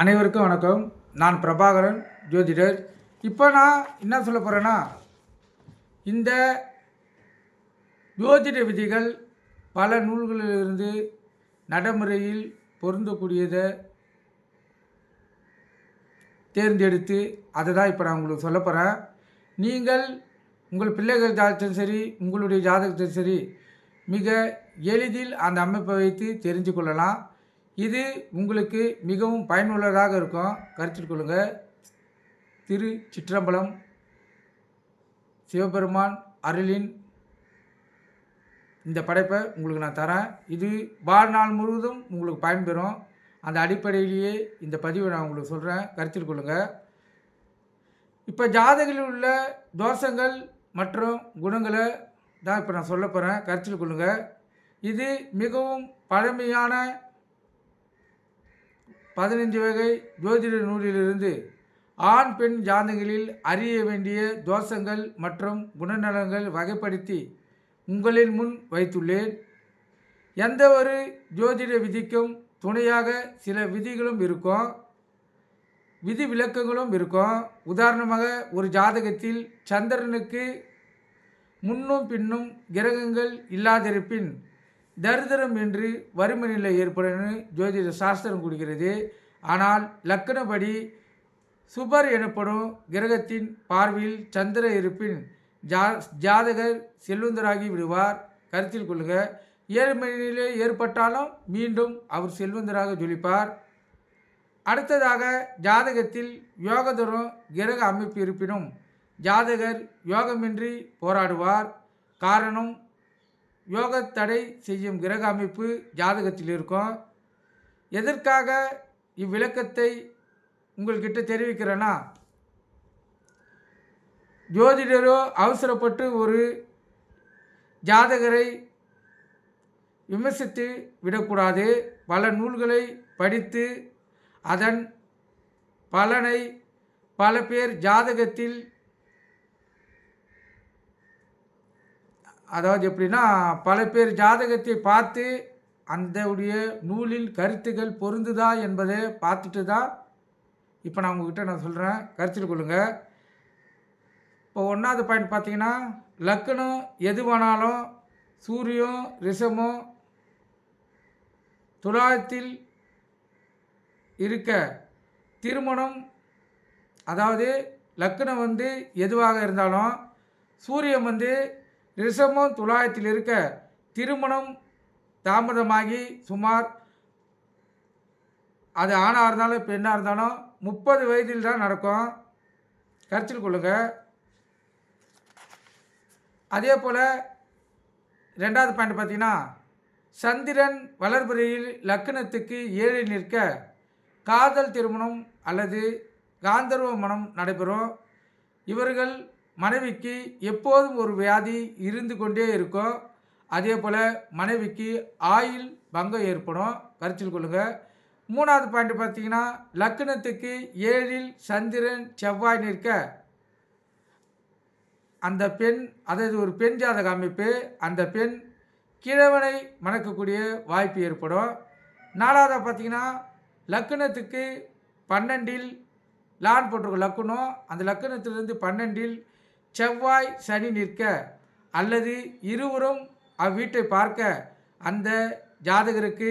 அனைவருக்கும் வணக்கம். நான் பிரபாகரன் ஜோதிடர். இப்போ நான் என்ன சொல்ல போகிறேன்னா இந்த ஜோதிட விதிகள் பல நூல்களிலிருந்து நடைமுறையில் பொருந்தக்கூடியதை தேர்ந்தெடுத்து அதை தான் இப்போ நான் உங்களுக்கு சொல்ல போகிறேன் நீங்கள் உங்கள் பிள்ளைகள் ஜாதகத்தையும் சரி உங்களுடைய ஜாதகத்தையும் சரி மிக எளிதில் அந்த அமைப்பை வைத்து தெரிஞ்சு கொள்ளலாம். இது உங்களுக்கு மிகவும் பயனுள்ளதாக இருக்கும். கருத்தில் கொள்ளுங்கள் திரு சிற்றம்பலம் சிவபெருமான் அருளின் இந்த படைப்பை உங்களுக்கு நான் தரேன். இது வாழ்நாள் முழுவதும் உங்களுக்கு பயன்பெறும் அந்த அடிப்படையிலேயே இந்த பதிவை நான் உங்களுக்கு சொல்கிறேன் கருத்தில் கொள்ளுங்கள் இப்போ ஜாதகில் உள்ள தோஷங்கள் மற்றும் குணங்களை தான் இப்போ நான் சொல்ல போகிறேன் கருத்தில் கொள்ளுங்கள் இது மிகவும் பழமையான பதினஞ்சு வகை ஜோதிட நூலிலிருந்து ஆண் பெண் ஜாதகங்களில் அறிய வேண்டிய தோஷங்கள் மற்றும் குணநலங்கள் வகைப்படுத்தி உங்களின் முன் வைத்துள்ளேன். எந்த ஒரு ஜோதிட விதிக்கும் துணையாக சில விதிகளும் இருக்கும். விதி விளக்கங்களும் இருக்கும். உதாரணமாக ஒரு ஜாதகத்தில் சந்திரனுக்கு முன்னும் பின்னும் கிரகங்கள் இல்லாதிருப்பின் தரித்திரம் என்று வறுமை நிலை ஏற்படும் ஜோதிட சாஸ்திரம் கூறுகிறது. ஆனால் லக்கணப்படி சுபர் எனப்படும் கிரகத்தின் பார்வையில் சந்திர இருப்பின் ஜா ஜாதகர் செல்வந்தராகி விடுவார். கருத்தில் கொள்ளுக ஏழ்மை நிலை ஏற்பட்டாலும் மீண்டும் அவர் செல்வந்தராக ஜொலிப்பார். அடுத்ததாக ஜாதகத்தில் யோகதரம் கிரக அமைப்பு இருப்பினும் ஜாதகர் யோகமின்றி போராடுவார். காரணம் யோக தடை செய்யும் கிரக அமைப்பு ஜாதகத்தில் இருக்கும். எதற்காக இவ்விளக்கத்தை உங்கள்கிட்ட தெரிவிக்கிறேன்னா ஜோதிடரோ அவசரப்பட்டு ஒரு ஜாதகரை விமர்சித்து விடக்கூடாது. பல நூல்களை படித்து அதன் பலனை பல பேர் ஜாதகத்தில் அதாவது எப்படின்னா பல பேர் ஜாதகத்தை பார்த்து அந்த உடைய நூலில் கருத்துக்கள் பொருந்துதா என்பதை பார்த்துட்டு தான் இப்போ நான் உங்ககிட்ட நான் சொல்கிறேன் கருத்தில் கொள்ளுங்கள் இப்போ ஒன்றாவது பாயிண்ட் பார்த்தீங்கன்னா லக்கணம் எது வேணாலும் சூரியம் ரிஷமும் துலாயத்தில் இருக்க திருமணம் அதாவது லக்கணம் வந்து எதுவாக இருந்தாலும் சூரியன் வந்து ரிஷபம் துலாயத்தில் இருக்க திருமணம் தாமதமாகி சுமார் அது ஆணாக இருந்தாலும் பெண்ணாக இருந்தாலும் முப்பது வயதில் தான் நடக்கும். கருத்தில் கொள்ளுங்கள் அதே போல் ரெண்டாவது பாயிண்ட் பார்த்தீங்கன்னா சந்திரன் வளர்பிறையில் லக்னத்துக்கு ஏழை நிற்க காதல் திருமணம் அல்லது காந்தர்வ மனம் நடைபெறும். இவர்கள் மனைவிக்கு எப்போதும் ஒரு வியாதி இருந்து கொண்டே இருக்கும். அதே போல் மனைவிக்கு ஆயில் பங்கம் ஏற்படும். கருத்தில் கொள்ளுங்கள் மூணாவது பாயிண்ட் பார்த்தீங்கன்னா லக்னத்துக்கு ஏழில் சந்திரன் செவ்வாய் நிற்க. அந்த பெண் அதாவது ஒரு பெண் ஜாதக அமைப்பு அந்த பெண் கிழவனை மணக்கக்கூடிய வாய்ப்பு ஏற்படும். நாலாவதாக பார்த்தீங்கன்னா லக்கணத்துக்கு பன்னெண்டில் லான் போட்டிருக்கோம் லக்குனம் அந்த லக்கணத்திலிருந்து பன்னெண்டில் செவ்வாய் சனி நிற்க அல்லது இருவரும் அவ்வீட்டை பார்க்க அந்த ஜாதகருக்கு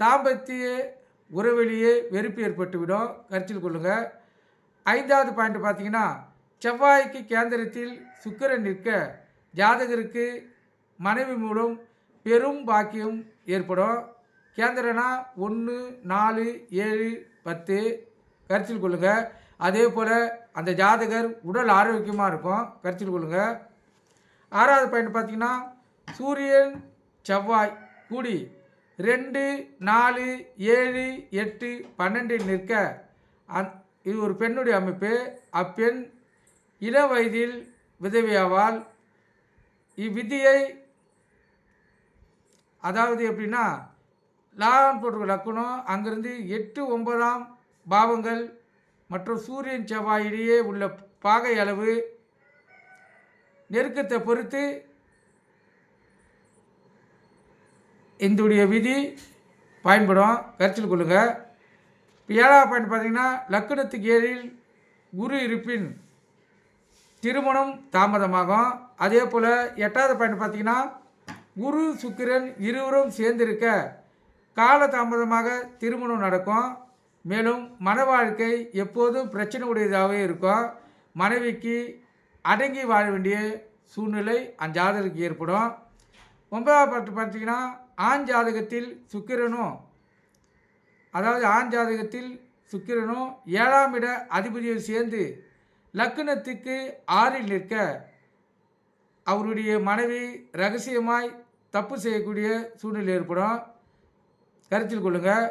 தாம்பத்திய உறவிலேயே வெறுப்பு ஏற்பட்டுவிடும். கருத்தில் கொள்ளுங்கள் ஐந்தாவது பாயிண்ட் பார்த்தீங்கன்னா செவ்வாய்க்கு கேந்திரத்தில் சுக்கிரன் நிற்க ஜாதகருக்கு மனைவி மூலம் பெரும் பாக்கியம் ஏற்படும். கேந்திரனா ஒன்று நாலு ஏழு பத்து. கருத்தில் கொள்ளுங்கள் அதே போல் அந்த ஜாதகர் உடல் ஆரோக்கியமாக இருக்கும். கருத்தில் கொள்ளுங்கள் ஆறாவது பாயிண்ட் பார்த்தீங்கன்னா சூரியன் செவ்வாய் கூடி ரெண்டு நாலு ஏழு எட்டு பன்னெண்டில் நிற்க அந் இது ஒரு பெண்ணுடைய அமைப்பு. அப்பெண் இள வயதில் விதவியாவால் இவ்விதியை அதாவது எப்படின்னா லாகன் போட்டு லக்கணம் அங்கிருந்து எட்டு ஒன்பதாம் பாவங்கள் மற்றும் சூரியன் செவ்வாய் இடையே உள்ள பாகை அளவு நெருக்கத்தை பொறுத்து இந்துடைய விதி பயன்படும். கருத்தில் கொள்ளுங்கள் இப்போ ஏழாவது பாயிண்ட் பார்த்தீங்கன்னா லக்கணத்துக்கு ஏழில் குரு இருப்பின் திருமணம் தாமதமாகும். அதே போல் எட்டாவது பாயிண்ட் பார்த்தீங்கன்னா குரு சுக்கிரன் இருவரும் சேர்ந்திருக்க கால தாமதமாக திருமணம் நடக்கும். மேலும் மன வாழ்க்கை எப்போதும் பிரச்சனை உடையதாகவே இருக்கும். மனைவிக்கு அடங்கி வாழ வேண்டிய சூழ்நிலை அஞ்சாதகருக்கு ஏற்படும். ஒன்பதாவது பாட்டு பார்த்தீங்கன்னா ஆண் ஜாதகத்தில் சுக்கிரனும் அதாவது ஆண் ஜாதகத்தில் சுக்கிரனும் ஏழாம் இட அதிபதியை சேர்ந்து லக்னத்துக்கு ஆறில் நிற்க அவருடைய மனைவி ரகசியமாய் தப்பு செய்யக்கூடிய சூழ்நிலை ஏற்படும். கருத்தில் கொள்ளுங்கள்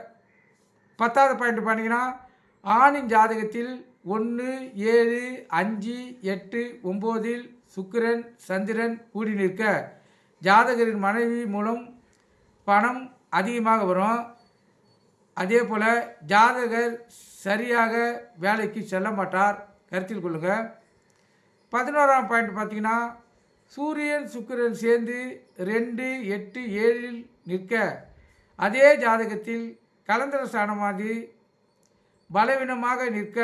பத்தாவது பாயிண்ட் பார்த்தீங்கன்னா ஆணின் ஜாதகத்தில் ஒன்று ஏழு அஞ்சு எட்டு ஒம்போதில் சுக்கிரன் சந்திரன் கூடி நிற்க. ஜாதகரின் மனைவி மூலம் பணம் அதிகமாக வரும். அதே போல் ஜாதகர் சரியாக வேலைக்கு செல்ல மாட்டார். கருத்தில் கொள்ளுங்கள் பதினோராம் பாயிண்ட் பார்த்தீங்கன்னா சூரியன் சுக்கிரன் சேர்ந்து ரெண்டு எட்டு ஏழில் நிற்க. அதே ஜாதகத்தில் கலந்தர ஸ்தானமாகி பலவீனமாக நிற்க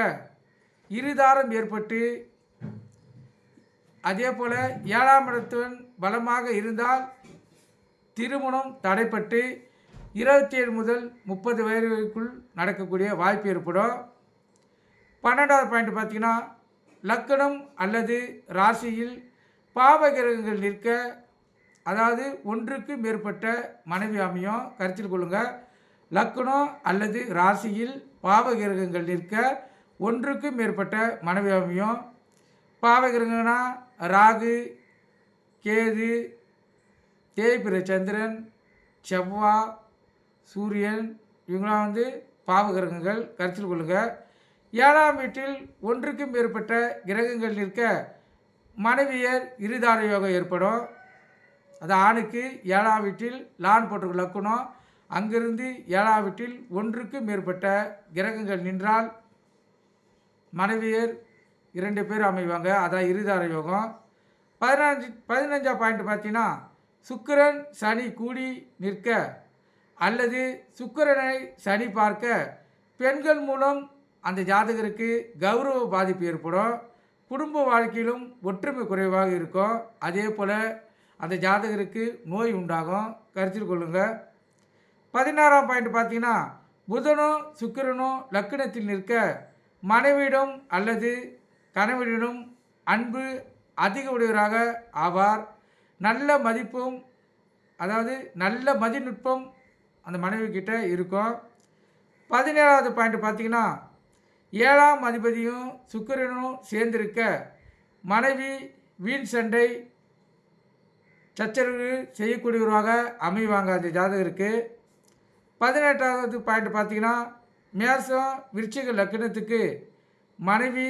இருதாரம் ஏற்பட்டு அதே போல் ஏழாம் இடத்துடன் பலமாக இருந்தால் திருமணம் தடைப்பட்டு இருபத்தி ஏழு முதல் முப்பது வயதுக்குள் நடக்கக்கூடிய வாய்ப்பு ஏற்படும். பன்னெண்டாவது பாயிண்ட் பார்த்திங்கன்னா லக்கணம் அல்லது ராசியில் பாவகிரகங்கள் நிற்க அதாவது ஒன்றுக்கு மேற்பட்ட மனைவி அமையும். கருத்தில் கொள்ளுங்கள் லக்கணம் அல்லது ராசியில் பாவகிரகங்கள் நிற்க ஒன்றுக்கு மேற்பட்ட மனைவி அமையும். பாவகிரகம்னா ராகு கேது தேய்பிர சந்திரன் செவ்வா சூரியன் இவங்களாம் வந்து பாவகிரகங்கள் கருத்தில் கொள்ளுங்கள் ஏழாம் வீட்டில் ஒன்றுக்கும் மேற்பட்ட கிரகங்கள் நிற்க மனைவியர் இருதார யோகம் ஏற்படும். அது ஆணுக்கு ஏழாம் வீட்டில் லான் போட்டிருக்க லக்குனம் அங்கிருந்து ஏழாவட்டில் ஒன்றுக்கு மேற்பட்ட கிரகங்கள் நின்றால் மனைவியர் இரண்டு பேர் அமைவாங்க. அதான் இருதார யோகம். பதினஞ்சு பதினஞ்சாம் பாயிண்ட் பார்த்தீங்கன்னா சுக்கரன் சனி கூடி நிற்க அல்லது சுக்கிரனை சனி பார்க்க பெண்கள் மூலம் அந்த ஜாதகருக்கு கௌரவ பாதிப்பு ஏற்படும். குடும்ப வாழ்க்கையிலும் ஒற்றுமை குறைவாக இருக்கும். அதே போல் அந்த ஜாதகருக்கு நோய் உண்டாகும். கருத்தில் கொள்ளுங்கள் பதினாறாம் பாயிண்ட் பார்த்தீங்கன்னா புதனும் சுக்கிரனும் லக்கணத்தில் நிற்க மனைவியிடம் அல்லது கணவனிடம் அன்பு அதிக உடையவராக ஆவார். நல்ல மதிப்பும் அதாவது நல்ல மதிநுட்பம் அந்த மனைவி கிட்டே இருக்கும். பதினேழாவது பாயிண்ட் பார்த்தீங்கன்னா ஏழாம் அதிபதியும் சுக்கிரனும் சேர்ந்திருக்க மனைவி வீண் சண்டை சச்சரவு செய்யக்கூடியவராக அமைவாங்க. அந்த ஜாதகருக்கு பதினெட்டாவது பாயிண்ட் பார்த்தீங்கன்னா மேசம் விருச்சிக லக்னத்துக்கு மனைவி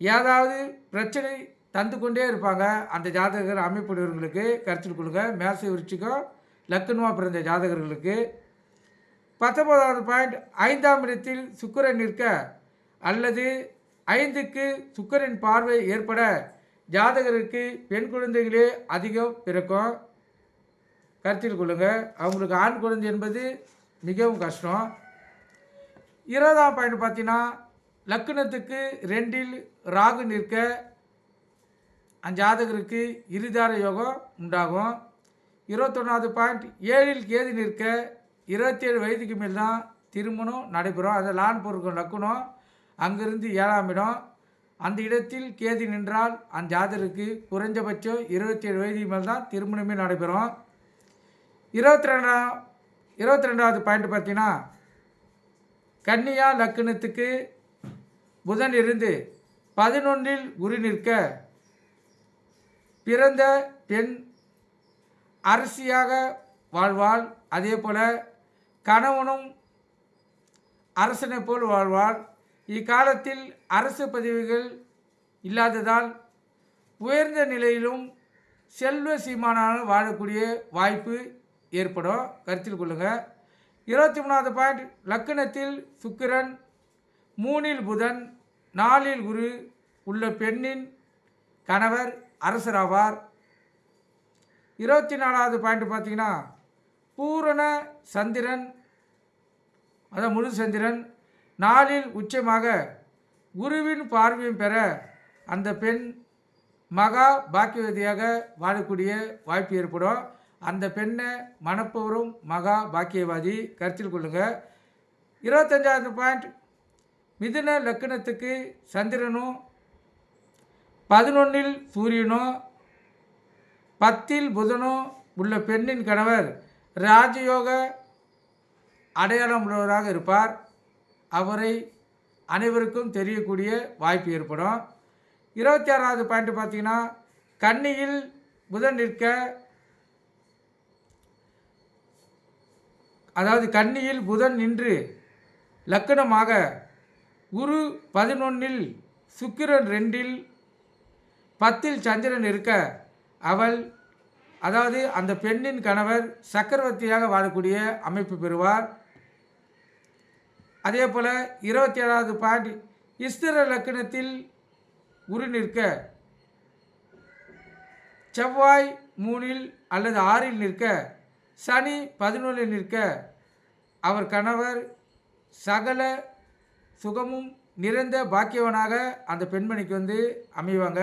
ஏதாவது பிரச்சனை தந்து கொண்டே இருப்பாங்க. அந்த ஜாதகர் அமைப்புடையவர்களுக்கு கருத்தில் கொடுங்க மேச விருச்சிகம் லக்னமாக பிறந்த ஜாதகர்களுக்கு. பத்தொன்பதாவது பாயிண்ட் ஐந்தாம் இடத்தில் சுக்கரன் நிற்க அல்லது ஐந்துக்கு சுக்கரின் பார்வை ஏற்பட ஜாதகருக்கு பெண் குழந்தைகளே அதிகம் பிறக்கும். கருத்தில் கொள்ளுங்கள் அவங்களுக்கு ஆண் குழந்தை என்பது மிகவும் கஷ்டம். இருபதாம் பாயிண்ட் பார்த்தீங்கன்னா லக்னத்துக்கு ரெண்டில் ராகு நிற்க அந்த ஜாதகருக்கு இருதார யோகம் உண்டாகும். இருபத்தொன்னாவது பாயிண்ட் ஏழில் கேது நிற்க இருபத்தேழு வயதுக்கு மேல் தான் திருமணம் நடைபெறும். அந்த லான் பொருட்கள் லக்குனம் அங்கிருந்து ஏழாம் இடம். அந்த இடத்தில் கேதி நின்றால் அந்த ஜாதகருக்கு குறைஞ்சபட்சம் இருபத்தேழு வயதுக்கு மேல் தான் திருமணமே நடைபெறும். இருபத்தி ரெண்டாம் இருபத்தி ரெண்டாவது பாயிண்ட் பார்த்தீங்கன்னா கன்னியா லக்னத்துக்கு புதன் இருந்து பதினொன்றில் குரு நிற்க பிறந்த பெண் அரசியாக வாழ்வாள். அதே போல் கணவனும் அரசனை போல் வாழ்வாள். இக்காலத்தில் அரசு பதவிகள் இல்லாததால் உயர்ந்த நிலையிலும் செல்வ சீமானாக வாழக்கூடிய வாய்ப்பு ஏற்படும். கருத்தில் கொள்ளுங்கள் இருபத்தி மூணாவது பாயிண்ட் லக்கணத்தில் சுக்கிரன் மூணில் புதன் நாலில் குரு உள்ள பெண்ணின் கணவர் அரசராவார். இருபத்தி நாலாவது பாயிண்ட் பார்த்தீங்கன்னா பூரண சந்திரன் அதான் முழு சந்திரன் நாளில் உச்சமாக குருவின் பார்வையும் பெற அந்த பெண் மகா பாக்கியவதியாக வாழக்கூடிய வாய்ப்பு ஏற்படும். அந்த பெண்ணை மணப்பவரும் மகா பாக்கியவாதி. கருத்தில் கொள்ளுங்கள் இருபத்தஞ்சாவது பாயிண்ட். மிதுன லக்கணத்துக்கு சந்திரனும் பதினொன்றில் சூரியனும் பத்தில் புதனும் உள்ள பெண்ணின் கணவர் ராஜயோக அடையாளம் உள்ளவராக இருப்பார். அவரை அனைவருக்கும் தெரியக்கூடிய வாய்ப்பு ஏற்படும். இருபத்தி ஆறாவது பாயிண்ட் பார்த்திங்கன்னா கன்னியில் புதன் நிற்க அதாவது கன்னியில் புதன் நின்று லக்கணமாக குரு பதினொன்னில் சுக்கிரன் ரெண்டில் பத்தில் சந்திரன் இருக்க அவள் அதாவது அந்த பெண்ணின் கணவர் சக்கரவர்த்தியாக வாழக்கூடிய அமைப்பு பெறுவார். அதே போல் இருபத்தி ஏழாவது பாயிண்ட் இஸ்திர லக்கணத்தில் குரு நிற்க செவ்வாய் மூணில் அல்லது ஆறில் நிற்க சனி பதினொன்றில் நிற்க அவர் கணவர் சகல சுகமும் நிறைந்த பாக்கியவனாக அந்த பெண்மணிக்கு வந்து அமைவாங்க.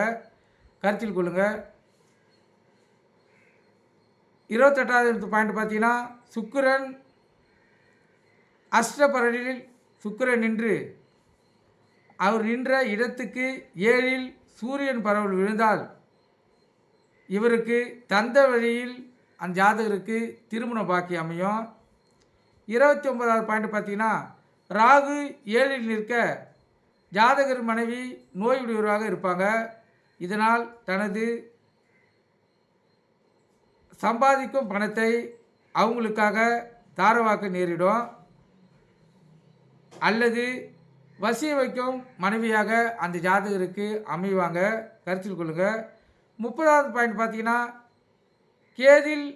கருத்தில் கொள்ளுங்கள் இருபத்தெட்டாவது பாயிண்ட் பார்த்தீங்கன்னா சுக்கிரன் அஷ்டபரனில் சுக்கிரன் நின்று அவர் நின்ற இடத்துக்கு ஏழில் சூரியன் பரவல் விழுந்தால் இவருக்கு தந்த வழியில் அந்த ஜாதகருக்கு திருமண பாக்கி அமையும். இருபத்தி ஒன்பதாவது பாயிண்ட் பார்த்தீங்கன்னா ராகு ஏழில் நிற்க ஜாதகர் மனைவி நோயுடையவராக இருப்பாங்க. இதனால் தனது சம்பாதிக்கும் பணத்தை அவங்களுக்காக தாரவாக்க நேரிடும். அல்லது வசிய வைக்கும் மனைவியாக அந்த ஜாதகருக்கு அமைவாங்க. கருத்தில் கொள்ளுங்கள் முப்பதாவது பாயிண்ட் பார்த்தீங்கன்னா கேதில்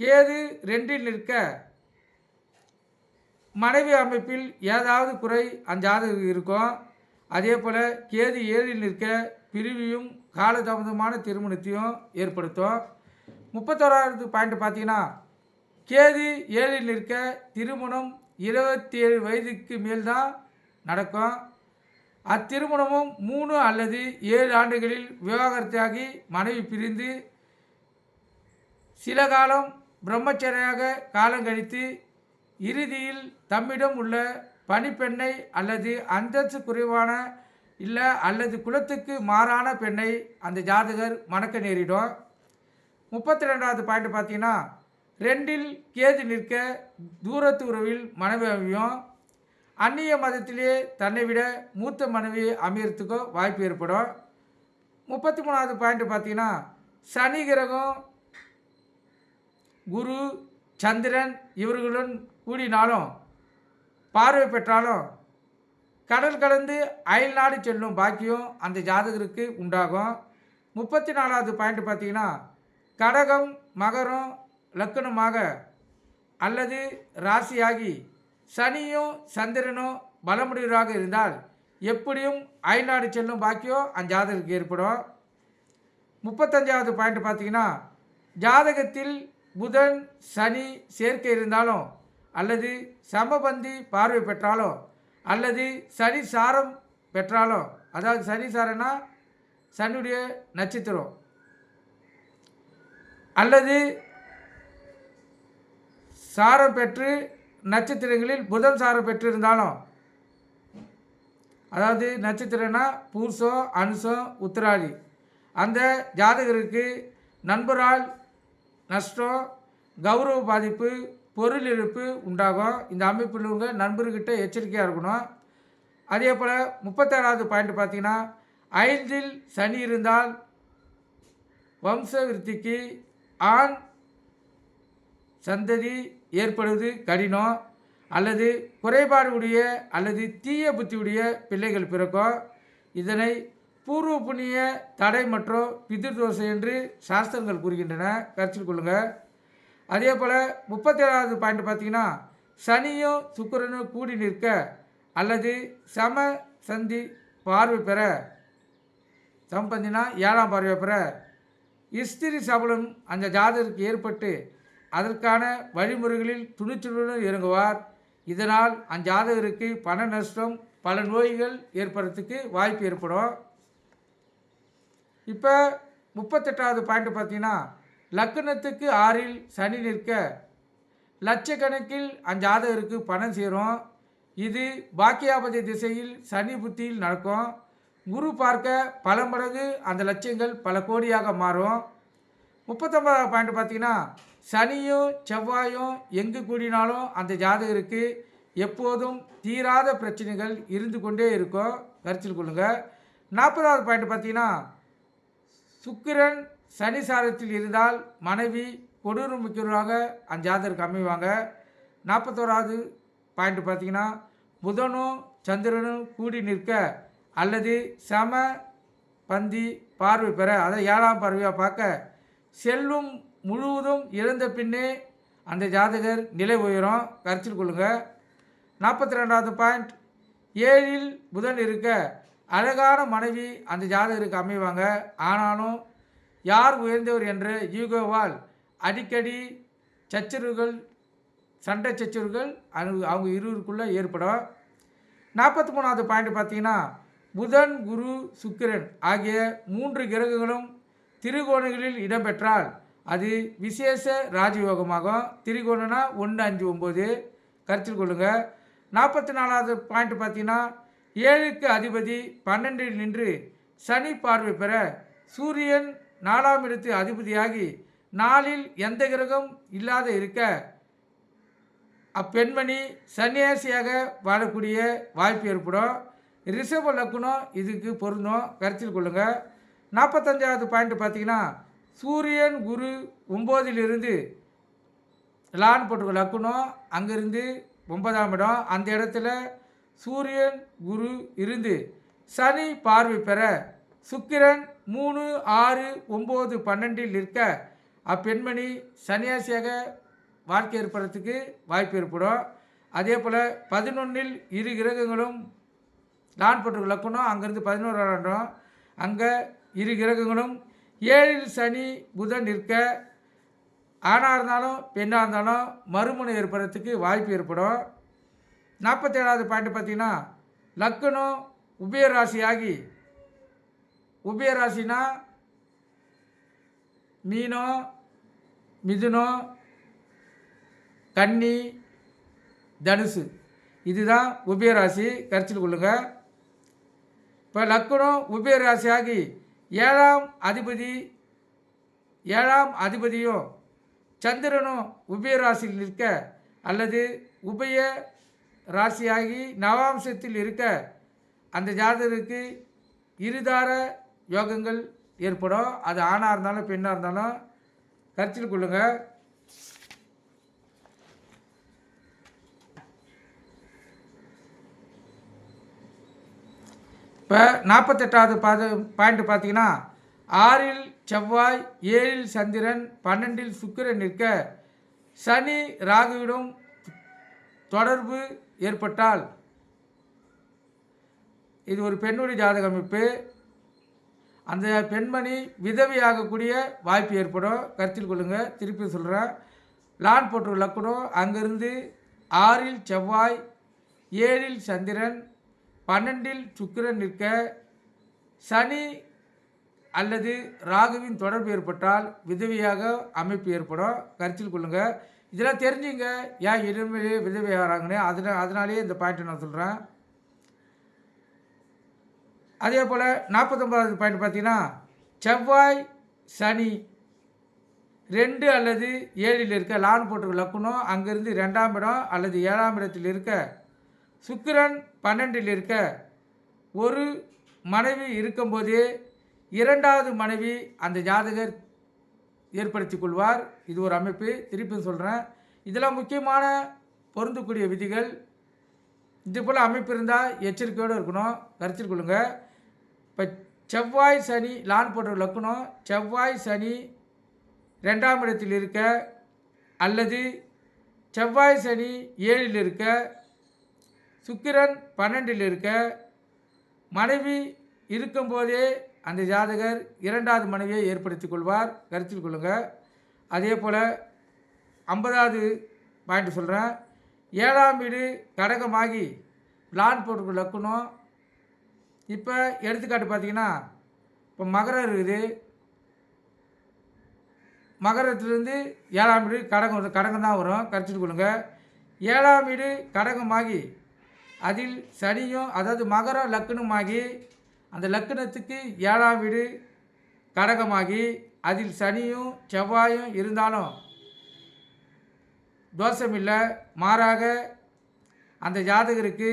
கேது ரெண்டில் நிற்க. மனைவி அமைப்பில் ஏதாவது குறை அந்த இருக்கும் அதே போல் கேது ஏழில் நிற்க பிரிவியும் காலதாமதமான திருமணத்தையும் ஏற்படுத்தும் முப்பத்தோராவது பாயிண்ட் பார்த்தீங்கன்னா கேது ஏழில் நிற்க திருமணம் இருபத்தி ஏழு வயதுக்கு மேல் தான் நடக்கும் அத்திருமணமும் மூணு அல்லது ஏழு ஆண்டுகளில் விவாகரத்தாகி மனைவி பிரிந்து சில காலம் பிரம்மச்சரியாக காலம் கழித்து இறுதியில் தம்மிடம் உள்ள பணிப்பெண்ணை அல்லது அந்தஸ்து குறைவான இல்லை அல்லது குலத்துக்கு மாறான பெண்ணை அந்த ஜாதகர் மணக்க நேரிடும். முப்பத்தி ரெண்டாவது பாயிண்ட் பார்த்தீங்கன்னா ரெண்டில் கேது நிற்க தூரத்து உறவில் மனைவி அமையும். அந்நிய மதத்திலே தன்னை விட மூத்த மனைவி அமையறதுக்கோ வாய்ப்பு ஏற்படும். முப்பத்தி மூணாவது பாயிண்ட் பார்த்தீங்கன்னா சனி கிரகம் குரு சந்திரன் இவர்களுடன் கூடினாலும் பார்வை பெற்றாலும் கடல் கலந்து அயல் நாடு செல்லும் பாக்கியம் அந்த ஜாதகருக்கு உண்டாகும். முப்பத்தி நாலாவது பாயிண்ட் பார்த்தீங்கன்னா கடகம் மகரம் லக்கணமாக அல்லது ராசியாகி சனியும் சந்திரனும் பலமுடையவராக இருந்தால் எப்படியும் அயல்நாடு செல்லும் பாக்கியம் அந்த ஜாதகருக்கு ஏற்படும். முப்பத்தஞ்சாவது பாயிண்ட் பார்த்தீங்கன்னா ஜாதகத்தில் புதன் சனி சேர்க்கை இருந்தாலும் அல்லது சமபந்தி பார்வை பெற்றாலும் அல்லது சனி சாரம் பெற்றாலும் அதாவது சனி சாரம்னா சனியுடைய நட்சத்திரம். அல்லது சாரம் பெற்று நட்சத்திரங்களில் புதன் சாரம் பெற்றிருந்தாலும் அதாவது நட்சத்திரம்னா பூசம் அனுசம் உத்திராளி அந்த ஜாதகருக்கு நண்பரால் நஷ்டம் கௌரவ பாதிப்பு பொருள் இழப்பு உண்டாகும். இந்த அமைப்பில் உள்ள நண்பர்கிட்ட எச்சரிக்கையாக இருக்கணும். அதே போல் முப்பத்தாறாவது பாயிண்ட் பார்த்திங்கன்னா ஐந்தில் சனி இருந்தால் வம்ச விருத்திக்கு ஆண் சந்ததி ஏற்படுவது கடினம் அல்லது குறைபாடு உடைய அல்லது தீய புத்தியுடைய பிள்ளைகள் பிறக்கும். இதனை பூர்வ புண்ணிய தடை மற்றும் பிதிர்தோஷம் என்று சாஸ்திரங்கள் கூறுகின்றன. கருத்தில் கொள்ளுங்கள் அதே போல் முப்பத்தேழாவது பாயிண்ட் பார்த்தீங்கன்னா சனியும் சுக்கரனும் கூடி நிற்க அல்லது சம சந்தி பார்வை பெற. சம்பந்தினா ஏழாம் பார்வை பெற. இஸ்திரி சபலம் அந்த ஜாதகருக்கு ஏற்பட்டு அதற்கான வழிமுறைகளில் துணிச்சலுடன் இறங்குவார். இதனால் அந்த ஜாதகருக்கு பண நஷ்டம் பல நோய்கள் ஏற்படுறதுக்கு வாய்ப்பு ஏற்படும். இப்போ முப்பத்தெட்டாவது பாயிண்ட் பார்த்தீங்கன்னா லக்னத்துக்கு ஆறில் சனி நிற்க லட்சக்கணக்கில் அந்த ஜாதகருக்கு பணம் சேரும். இது பாக்கியாபதி திசையில் சனி புத்தியில் நடக்கும். குரு பார்க்க பல மடங்கு அந்த லட்சியங்கள் பல கோடியாக மாறும். முப்பத்தொன்பதாவது பாயிண்ட் பார்த்தீங்கன்னா சனியும் செவ்வாயும் எங்கு கூடினாலும் அந்த ஜாதகருக்கு எப்போதும் தீராத பிரச்சனைகள் இருந்து கொண்டே இருக்கும். கருத்தில் கொள்ளுங்கள் நாற்பதாவது பாயிண்ட் பார்த்தீங்கன்னா சுக்கிரன் சனி சாரத்தில் இருந்தால் மனைவி கொடூரம் மிக்கவராக அந்த ஜாதகருக்கு அமைவாங்க. நாற்பத்தோராவது பாயிண்ட் பார்த்தீங்கன்னா புதனும் சந்திரனும் கூடி நிற்க அல்லது சம பந்தி பார்வை பெற அதை ஏழாம் பார்வையாக பார்க்க செல்வம் முழுவதும் இழந்த பின்னே அந்த ஜாதகர் நிலை உயரும். கருத்தில் கொள்ளுங்கள் நாற்பத்தி ரெண்டாவது பாயிண்ட் ஏழில் புதன் இருக்க அழகான மனைவி அந்த ஜாதகருக்கு அமைவாங்க. ஆனாலும் யார் உயர்ந்தவர் என்று யூகோவால் அடிக்கடி சச்சரவுகள் சண்டை சச்சரவுகள் அவங்க அவங்க இருவருக்குள்ளே ஏற்படும். நாற்பத்தி மூணாவது பாயிண்ட் பார்த்தீங்கன்னா புதன் குரு சுக்கிரன் ஆகிய மூன்று கிரகங்களும் திரிகோணங்களில் இடம்பெற்றால் அது விசேஷ ராஜயோகமாகும். திரிகோணனா ஒன்று அஞ்சு ஒம்பது. கருத்தில் கொள்ளுங்கள் நாற்பத்தி நாலாவது பாயிண்ட் பார்த்தீங்கன்னா ஏழுக்கு அதிபதி பன்னெண்டில் நின்று சனி பார்வை பெற சூரியன் நாலாம் இடத்து அதிபதியாகி நாளில் எந்த கிரகம் இல்லாத இருக்க அப்பெண்மணி சன்னியாசியாக வாழக்கூடிய வாய்ப்பு ஏற்படும். ரிஷப லக்குனம் இதுக்கு பொருந்தும். கருத்தில் கொள்ளுங்கள் நாற்பத்தஞ்சாவது பாயிண்ட் பார்த்தீங்கன்னா சூரியன் குரு ஒம்போதிலிருந்து லான் போட்டுக்க லக்குனம் அங்கேருந்து ஒன்பதாம் இடம். அந்த இடத்துல சூரியன் குரு இருந்து சனி பார்வை பெற சுக்கிரன் மூணு ஆறு ஒம்பது பன்னெண்டில் நிற்க அப்பெண்மணி சன்னியாசியாக வாழ்க்கை ஏற்படுறதுக்கு வாய்ப்பு ஏற்படும். அதே போல் பதினொன்றில் இரு கிரகங்களும் நான் போட்டு லக்கணும் அங்கேருந்து பதினோரு இடம். அங்கே இரு கிரகங்களும் ஏழில் சனி புதன் நிற்க ஆணாக இருந்தாலும் பெண்ணாக இருந்தாலும் மறுமணம் ஏற்படுறதுக்கு வாய்ப்பு ஏற்படும். நாற்பத்தேழாவது பாயிண்ட் பார்த்தீங்கன்னா உபயராசி ஆகி உபயராசினா மீனம் மிதுனம் கன்னி தனுசு. இதுதான் உபயராசி. கருத்தில் கொள்ளுங்கள் இப்போ லக்குனம் உபயராசியாகி ஏழாம் அதிபதி ஏழாம் அதிபதியும் சந்திரனும் உபயராசியில் நிற்க அல்லது உபய ராசியாகி நவாம்சத்தில் இருக்க அந்த ஜாதகருக்கு இருதார யோகங்கள் ஏற்படும். அது ஆணாக இருந்தாலும் பெண்ணாக இருந்தாலும் கருத்தில் கொள்ளுங்கள் இப்போ நாற்பத்தெட்டாவது பாத பாயிண்ட் பார்த்தீங்கன்னா ஆறில் செவ்வாய் ஏழில் சந்திரன் பன்னெண்டில் சுக்கிரன் நிற்க சனி ராகுவிடம் தொடர்பு ஏற்பட்டால் இது ஒரு பெண்ணுடைய ஜாதக அமைப்பு. அந்த பெண்மணி விதவையாகக்கூடிய வாய்ப்பு ஏற்படும். கருத்தில் கொள்ளுங்கள் திருப்பி சொல்கிறேன் லான் போட்டு லக்கணும் அங்கேருந்து ஆறில் செவ்வாய் ஏழில் சந்திரன் பன்னெண்டில் சுக்கிரன் நிற்க சனி அல்லது ராகுவின் தொடர்பு ஏற்பட்டால் விதவையாக அமைப்பு ஏற்படும். கருத்தில் கொள்ளுங்கள் இதெல்லாம் தெரிஞ்சுங்க. ஏன் இளமையிலே விதவை ஆகிறாங்கன்னு அதனால் அதனாலேயே இந்த பாயிண்ட்டை நான் சொல்கிறேன் அதே போல் நாற்பத்தொம்பதாவது பாயிண்ட் பார்த்தீங்கன்னா செவ்வாய் சனி ரெண்டு அல்லது ஏழில் இருக்க லான் போட்டு லக்குனம் அங்கேருந்து ரெண்டாம் இடம் அல்லது ஏழாம் இடத்தில் இருக்க சுக்கிரன் பன்னெண்டில் இருக்க ஒரு மனைவி இருக்கும்போதே இரண்டாவது மனைவி அந்த ஜாதகர் ஏற்படுத்தி கொள்வார் இது ஒரு அமைப்பு. திருப்பி சொல்கிறேன் இதெல்லாம் முக்கியமான பொருந்தக்கூடிய விதிகள். இது போல் அமைப்பு இருந்தால் எச்சரிக்கையோடு இருக்கணும். கருத்தில் கொள்ளுங்கள் இப்போ செவ்வாய் சனி லான் போன்ற லக்கணம் செவ்வாய் சனி ரெண்டாம் இடத்தில் இருக்க அல்லது செவ்வாய் சனி ஏழில் இருக்க சுக்கிரன் பன்னெண்டில் இருக்க மனைவி இருக்கும்போதே அந்த ஜாதகர் இரண்டாவது மனைவியை ஏற்படுத்தி கொள்வார் கருத்தில் கொள்ளுங்கள் அதே போல் ஐம்பதாவது பாயிண்ட் சொல்கிறேன் ஏழாம் வீடு கடகமாகி லான் போட்டுக்கு லக்குனம் இப்போ எடுத்துக்காட்டு பார்த்தீங்கன்னா இப்போ மகரம் இருக்குது. மகரத்துலேருந்து ஏழாம் வீடு கடகம் வரும் கடகம் தான் வரும். கரைச்சிட்டு கொள்ளுங்க. ஏழாம் வீடு கடகமாகி அதில் சனியும் அதாவது மகரம் லக்கணமாகி அந்த லக்கணத்துக்கு ஏழாம் வீடு கடகமாகி அதில் சனியும் செவ்வாயும் இருந்தாலும் தோஷமில்லை. மாறாக அந்த ஜாதகருக்கு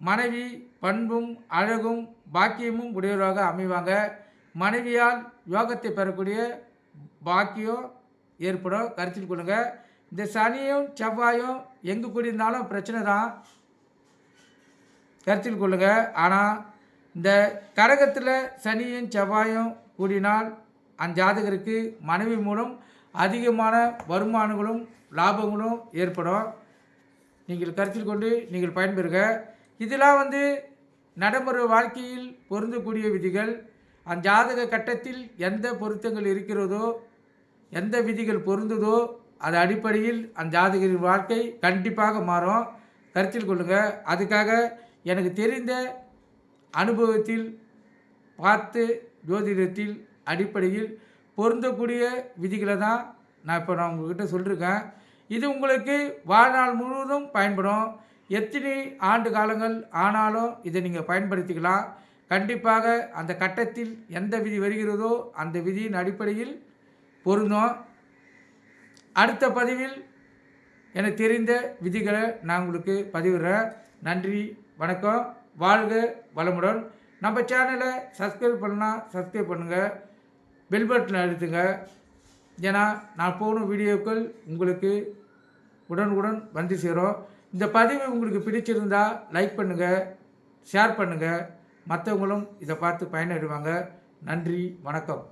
மனைவி பண்பும் அழகும் பாக்கியமும் உடையவராக அமைவாங்க. மனைவியால் யோகத்தை பெறக்கூடிய பாக்கியம் ஏற்படும். கருத்தில் கொள்ளுங்கள் இந்த சனியும் செவ்வாயும் எங்கே கூடியிருந்தாலும் பிரச்சனை தான் கருத்தில் கொள்ளுங்கள் ஆனால் இந்த கடகத்தில் சனியும் செவ்வாயும் கூடினால் அந்த ஜாதகருக்கு மனைவி மூலம் அதிகமான வருமானங்களும் லாபங்களும் ஏற்படும். நீங்கள் கருத்தில் கொண்டு நீங்கள் பயன்பெறுக. இதெல்லாம் வந்து நடைமுறை வாழ்க்கையில் பொருந்தக்கூடிய விதிகள். அந்த ஜாதக கட்டத்தில் எந்த பொருத்தங்கள் இருக்கிறதோ எந்த விதிகள் பொருந்துதோ அது அடிப்படையில் அந்த ஜாதகரின் வாழ்க்கை கண்டிப்பாக மாறும். கருத்தில் கொள்ளுங்கள் அதுக்காக எனக்கு தெரிந்த அனுபவத்தில் பார்த்து ஜோதிடத்தில் அடிப்படையில் பொருந்தக்கூடிய விதிகளை தான் நான் இப்போ நான் உங்கள்கிட்ட சொல்லியிருக்கேன் இது உங்களுக்கு வாழ்நாள் முழுவதும் பயன்படும். எத்தனை ஆண்டு காலங்கள் ஆனாலும் இதை நீங்கள் பயன்படுத்திக்கலாம். கண்டிப்பாக அந்த கட்டத்தில் எந்த விதி வருகிறதோ அந்த விதியின் அடிப்படையில் பொருந்தும். அடுத்த பதிவில் எனக்கு தெரிந்த விதிகளை நான் உங்களுக்கு பதிவிடுறேன். நன்றி வணக்கம். வாழ்க வளமுடன். நம்ம சேனலை சப்ஸ்கிரைப் பண்ணால் சப்ஸ்கிரைப் பண்ணுங்கள் பெல் பட்டன் அழுத்துங்க. ஏன்னா நான் போகணும் வீடியோக்கள் உங்களுக்கு உடனுக்குடன் வந்து சேரும். இந்த பதிவு உங்களுக்கு பிடிச்சிருந்தா லைக் பண்ணுங்கள் ஷேர் பண்ணுங்கள் மற்றவங்களும் இதை பார்த்து பயனடைவாங்க. நன்றி வணக்கம்.